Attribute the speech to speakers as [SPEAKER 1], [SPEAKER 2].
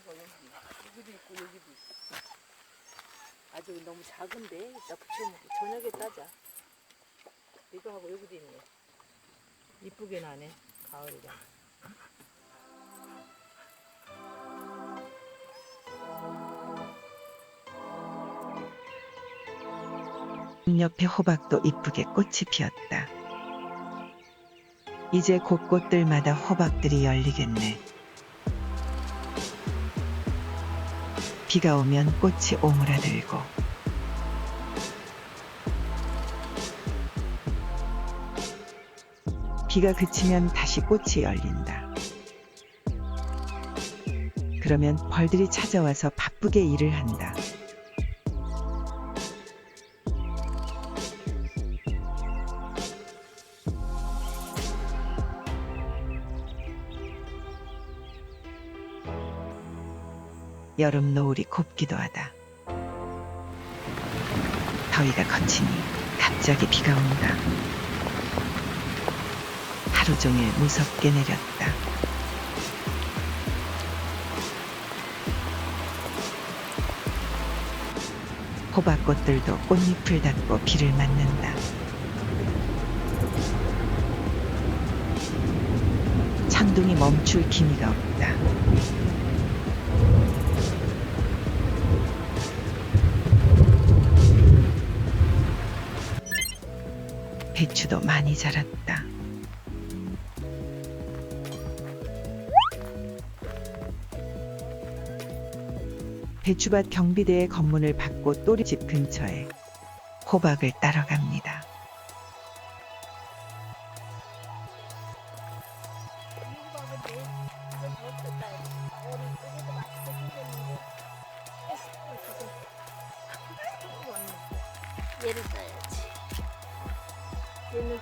[SPEAKER 1] 이거 여기 여기도 있고 여기도 있어. 아직 너무 작은데 이따 붙여놓고 저녁에 따자. 이거 하고 여기도 있네. 이쁘게 나네 가을이라.
[SPEAKER 2] 옆에 호박도 이쁘게 꽃이 피었다. 이제 곳곳들마다 호박들이 열리겠네. 비가 오면 꽃이 오므라들고 비가 그치면 다시 꽃이 열린다. 그러면 벌들이 찾아와서 바쁘게 일을 한다. 여름 노을이 곱기도 하다. 더위가 거치니 갑자기 비가 온다. 하루 종일 무섭게 내렸다. 호박꽃들도 꽃잎을 닫고 비를 맞는다. 천둥이 멈출 기미가 없다. 배추도 많이 자랐다. 배추밭 경비대의 검문을 받고 또리집 근처에 호박을 따러 갑니다.
[SPEAKER 3] 얘를 따야 지. 얘는